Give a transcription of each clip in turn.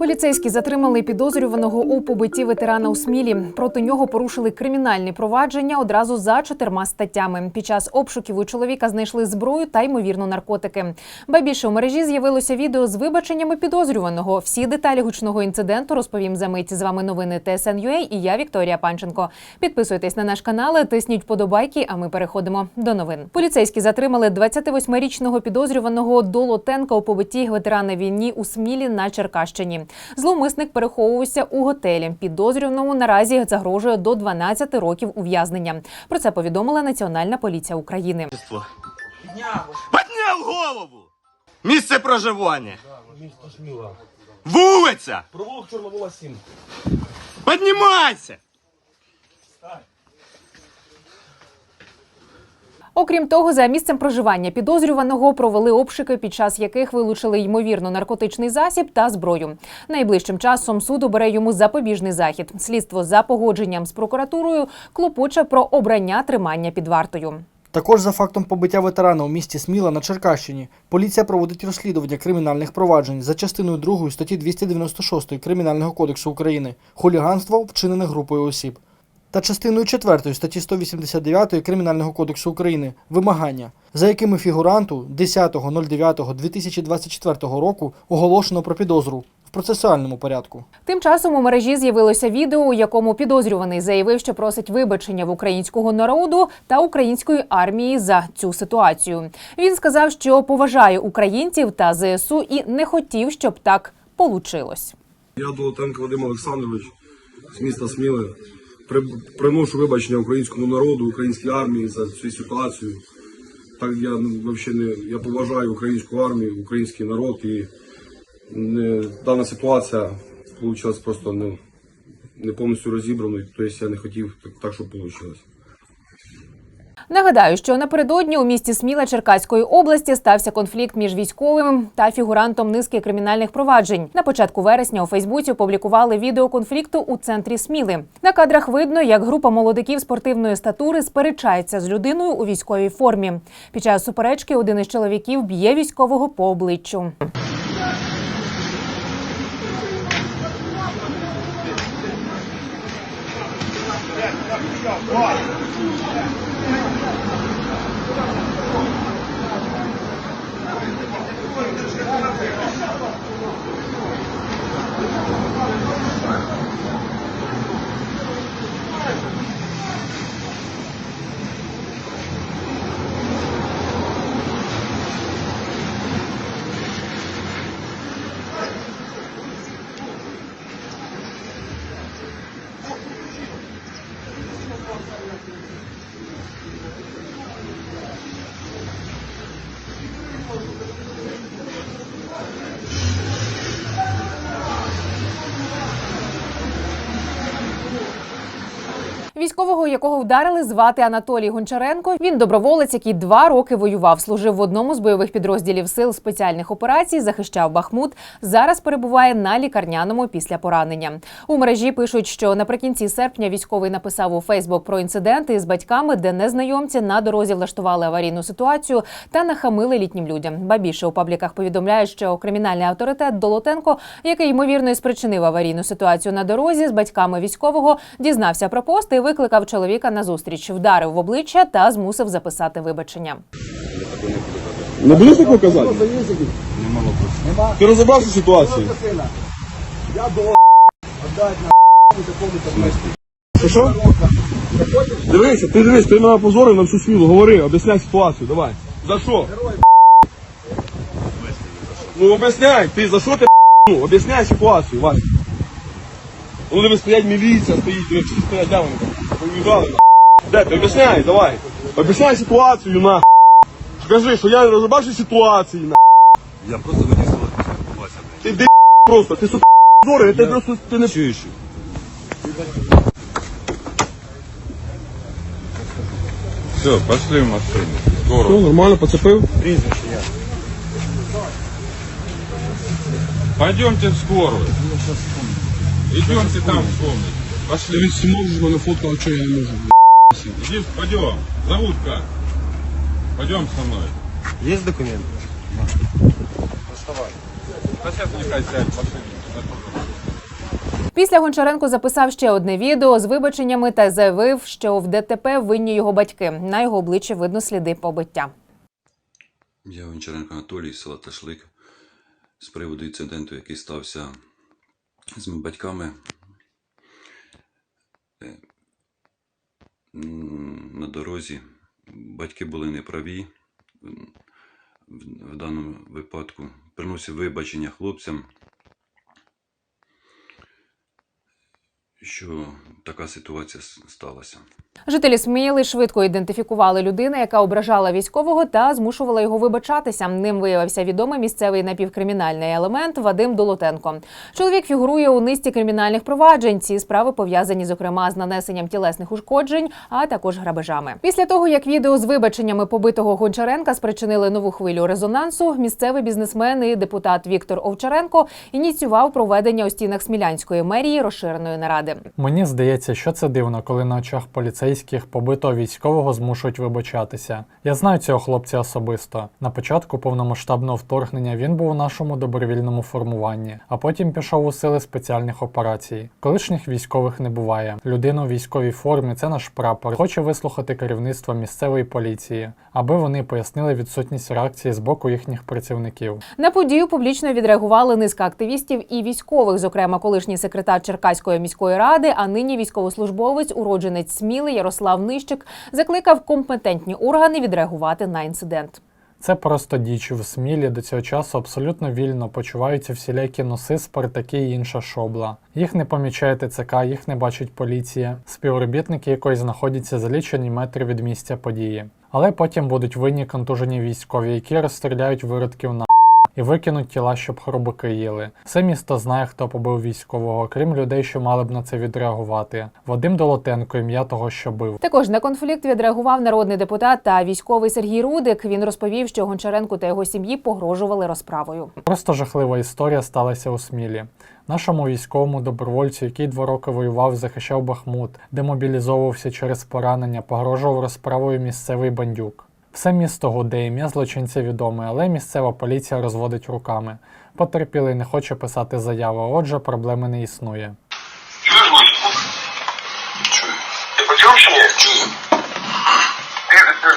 Поліцейські затримали підозрюваного у побитті ветерана у Смілі. Проти нього порушили кримінальні провадження одразу за чотирма статтями. Під час обшуків у чоловіка знайшли зброю та ймовірно наркотики. Ба більше у мережі з'явилося відео з вибаченнями підозрюваного. Всі деталі гучного інциденту розповім за мить. З вами новини ТСН.UA і я Вікторія Панченко. Підписуйтесь на наш канал, тисніть вподобайки. А ми переходимо до новин. Поліцейські затримали 28-річного підозрюваного Долотенка у побитті ветерана війні у Смілі на Черкащині. Зловмисник переховувався у готелі. Підозрюваному наразі загрожує до 12 років ув'язнення. Про це повідомила Національна поліція України. Підняв голову! Місце проживання! Місто Сміла. Вулиця! Провулок Чорновола 7. Піднімайся! Окрім того, за місцем проживання підозрюваного провели обшуки, під час яких вилучили ймовірно наркотичний засіб та зброю. Найближчим часом суд обере йому запобіжний захід. Слідство за погодженням з прокуратурою клопоче про обрання тримання під вартою. Також за фактом побиття ветерана у місті Сміла на Черкащині поліція проводить розслідування кримінальних проваджень за частиною 2 статті 296 Кримінального кодексу України хуліганство вчинене групою осіб та частиною 4 статті 189 Кримінального кодексу України вимагання, за якими фігуранту 10.09.2024 року оголошено про підозру в процесуальному порядку. Тим часом у мережі з'явилося відео, у якому підозрюваний заявив, що просить вибачення в українського народу та української армії за цю ситуацію. Він сказав, що поважає українців та ЗСУ і не хотів, щоб так получилось. Я Долотенко Вадим Олександрович з міста Сміли. При, приношу вибачення українському народу, українській армії за цю ситуацію. Так я ну, взагалі не я поважаю українську армію, український народ і не, дана ситуація вийшла просто не, не повністю розібраною. Тобто я не хотів так, так щоб вийшло. Нагадаю, що напередодні у місті Сміла Черкаської області стався конфлікт між військовим та фігурантом низки кримінальних проваджень. На початку вересня у Фейсбуці опублікували відео конфлікту у центрі Сміли. На кадрах видно, як група молодиків спортивної статури сперечається з людиною у військовій формі. Під час суперечки один із чоловіків б'є військового по обличчю. Військового, якого вдарили, звати Анатолій Гончаренко. Він доброволець, який два роки воював, служив в одному з бойових підрозділів сил спеціальних операцій, захищав Бахмут. Зараз перебуває на лікарняному після поранення. У мережі пишуть, що наприкінці серпня військовий написав у Фейсбук про інциденти з батьками, де незнайомці на дорозі влаштували аварійну ситуацію та нахамили літнім людям. Ба більше у пабліках повідомляють, що кримінальний авторитет Долотенко, який ймовірно і спричинив аварійну ситуацію на дорозі з батьками військового, дізнався про пост і викликав чоловіка на зустріч, вдарив в обличчя та змусив записати вибачення. Не будеш так показати? Ти розібрався в ситуації? Що, що? Дивися, ти дивись, ти мене позорив на всю світу. Говори, об'ясняй ситуацію, давай. За що? Ну об'ясняй, ти за що ти ну, об'ясняй ситуацію, Вася. Ну дивись, стоять міліція, стоїть, дивись, всі стоять, де вони? Поїжджали, Де ти, об'ясняй, давай. Об'ясняй ситуацію, на. Скажи, що я не розібрався ситуації, на. Я просто хотів спілкуватися. Ти де просто, ти сука зорий, ти просто ти не Чуєш? Все, пошли в машину. Скоро. Все, нормально, поцепив? Пойдемте в скорую. Идемте там в комнате. Пошли. Ти можеш мене фоткати, а що я не можу? Иди, пойдем. Зовут как? Пойдем со мной. Є документи? Да сейчас нехай сядь в. Після Гончаренко записав ще одне відео з вибаченнями та заявив, що в ДТП винні його батьки. На його обличчі видно сліди побиття. Я Гончаренко Анатолій, села Ташлик. З приводу інциденту, який стався з батьками. Е, На дорозі батьки були неправі в даному випадку. Приносив вибачення хлопцям, що така ситуація сталася. Жителі Сміли швидко ідентифікували людину, яка ображала військового та змушувала його вибачатися. Ним виявився відомий місцевий напівкримінальний елемент Вадим Долотенко. Чоловік фігурує у низці кримінальних проваджень. Ці справи пов'язані зокрема з нанесенням тілесних ушкоджень, а також грабежами. Після того як відео з вибаченнями побитого Гончаренка спричинили нову хвилю резонансу, місцевий бізнесмен і депутат Віктор Овчаренко ініціював проведення у стінах Смілянської мерії розширеної наради. Мені здається, що це дивно, коли на очах поліцейських побитого військового змушують вибачатися. Я знаю цього хлопця особисто. На початку повномасштабного вторгнення він був у нашому добровільному формуванні, а потім пішов у сили спеціальних операцій. Колишніх військових не буває. Людина у військовій формі це наш прапор. Хоче вислухати керівництво місцевої поліції, аби вони пояснили відсутність реакції з боку їхніх працівників. На подію публічно відреагували низка активістів і військових, зокрема колишній секретар Черкаської міської ради, а нині військовослужбовець, уродженець Сміли Ярослав Нищик, закликав компетентні органи відреагувати на інцидент. Це просто діч в Смілі до цього часу абсолютно вільно почуваються всілякі носи, спартаки і інша шобла. Їх не помічає ТЦК, їх не бачить поліція, співробітники якої знаходяться за лічені метри від місця події. Але потім будуть винні контужені військові, які розстріляють виродків на і викинуть тіла, щоб хробаки їли. Все місто знає, хто побив військового, крім людей, що мали б на це відреагувати. Вадим Долотенко, ім'я того, що бив. Також на конфлікт відреагував народний депутат та військовий Сергій Рудик. Він розповів, що Гончаренку та його сім'ї погрожували розправою. Просто жахлива історія сталася у Смілі. Нашому військовому добровольцю, який два роки воював, захищав Бахмут, демобілізовувався через поранення, погрожував розправою місцевий бандюк. Все місто гуде, ім'я злочинця відоме, але місцева поліція розводить руками. Потерпілий не хоче писати заяву, отже, проблеми не існує.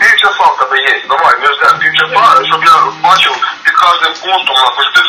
Півчаса в тебе є. Давай, ждемо півчаса, щоб я бачив під кожним пунктом,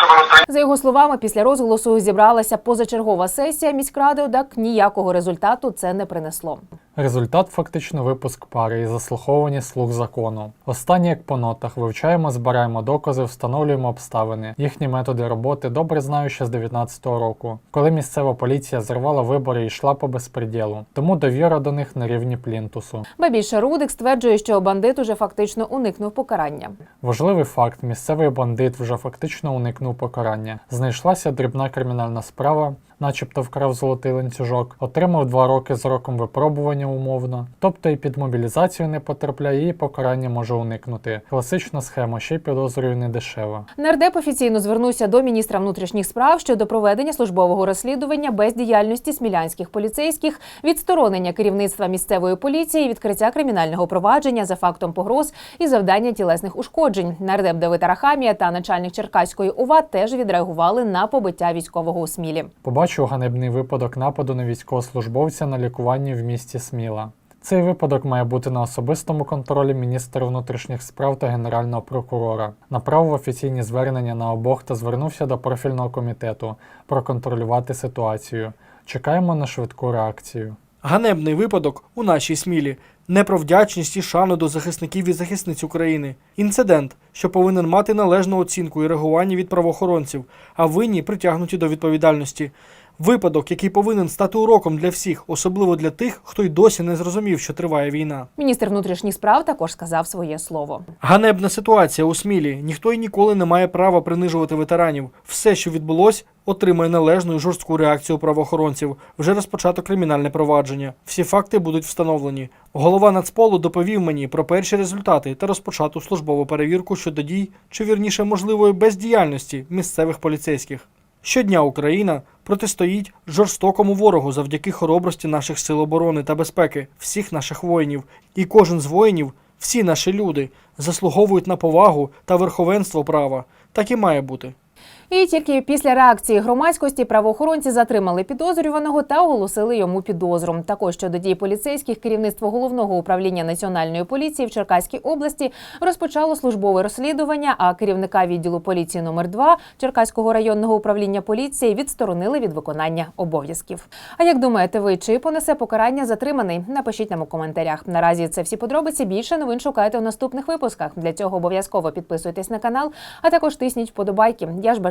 себе на страні. За його словами, після розголосу зібралася позачергова сесія міськради, однак ніякого результату це не принесло. Результат фактично випуск пари і заслуховування слуг закону. Останні як по нотах вивчаємо, збираємо докази, встановлюємо обставини. Їхні методи роботи добре знаю ще з 19-го року, коли місцева поліція зривала вибори і йшла по безпреділу. Тому довіра до них на рівні плінтусу. Ба більше Рудик стверджує, що бандит уже фактично уникнув покарання. Важливий факт: місцевий бандит вже фактично уникнув покарання. Знайшлася дрібна кримінальна справа, начебто вкрав золотий ланцюжок, отримав два роки з роком випробування умовно, тобто і під мобілізацію не потрапляє, і покарання може уникнути. Класична схема, ще й підозрюю не дешева. Нардеп офіційно звернувся до міністра внутрішніх справ щодо проведення службового розслідування бездіяльності смілянських поліцейських, відсторонення керівництва місцевої поліції, відкриття кримінального провадження за фактом погроз і завдання тілесних ушкоджень. Нардеп Давид Арахамія та начальник Черкаської ОВА теж відреагували на побиття військового у Смілі. Побачив ганебний випадок нападу на військовослужбовця на лікуванні в місті Сміла. Цей випадок має бути на особистому контролі міністра внутрішніх справ та генерального прокурора. Направив офіційні звернення на обох та звернувся до профільного комітету проконтролювати ситуацію. Чекаємо на швидку реакцію. Ганебний випадок у нашій смілі. Не і шану до захисників і захисниць України. Інцидент, що повинен мати належну оцінку і реагування від правоохоронців, а винні притягнуті до відповідальності. Випадок, який повинен стати уроком для всіх, особливо для тих, хто й досі не зрозумів, що триває війна. Міністр внутрішніх справ також сказав своє слово. Ганебна ситуація у Смілі. Ніхто й ніколи не має права принижувати ветеранів. Все, що відбулось, отримає належну і жорстку реакцію правоохоронців. Вже розпочато кримінальне провадження. Всі факти будуть встановлені. Голова Нацполу доповів мені про перші результати та розпочату службову перевірку щодо дій, чи вірніше можливої бездіяльності місцевих поліцейських. Щодня Україна протистоїть жорстокому ворогу завдяки хоробрості наших сил оборони та безпеки, всіх наших воїнів. І кожен з воїнів, всі наші люди, заслуговують на повагу та верховенство права. Так і має бути. І тільки після реакції громадськості правоохоронці затримали підозрюваного та оголосили йому підозру. Також щодо дій поліцейських керівництво головного управління національної поліції в Черкаській області розпочало службове розслідування. А керівника відділу поліції номер 2 Черкаського районного управління поліції відсторонили від виконання обов'язків. А як думаєте, ви чи понесе покарання затриманий? Напишіть нам у коментарях. Наразі це всі подробиці. Більше новин шукайте у наступних випусках. Для цього обов'язково підписуйтесь на канал, а також тисніть вподобайки. Я ж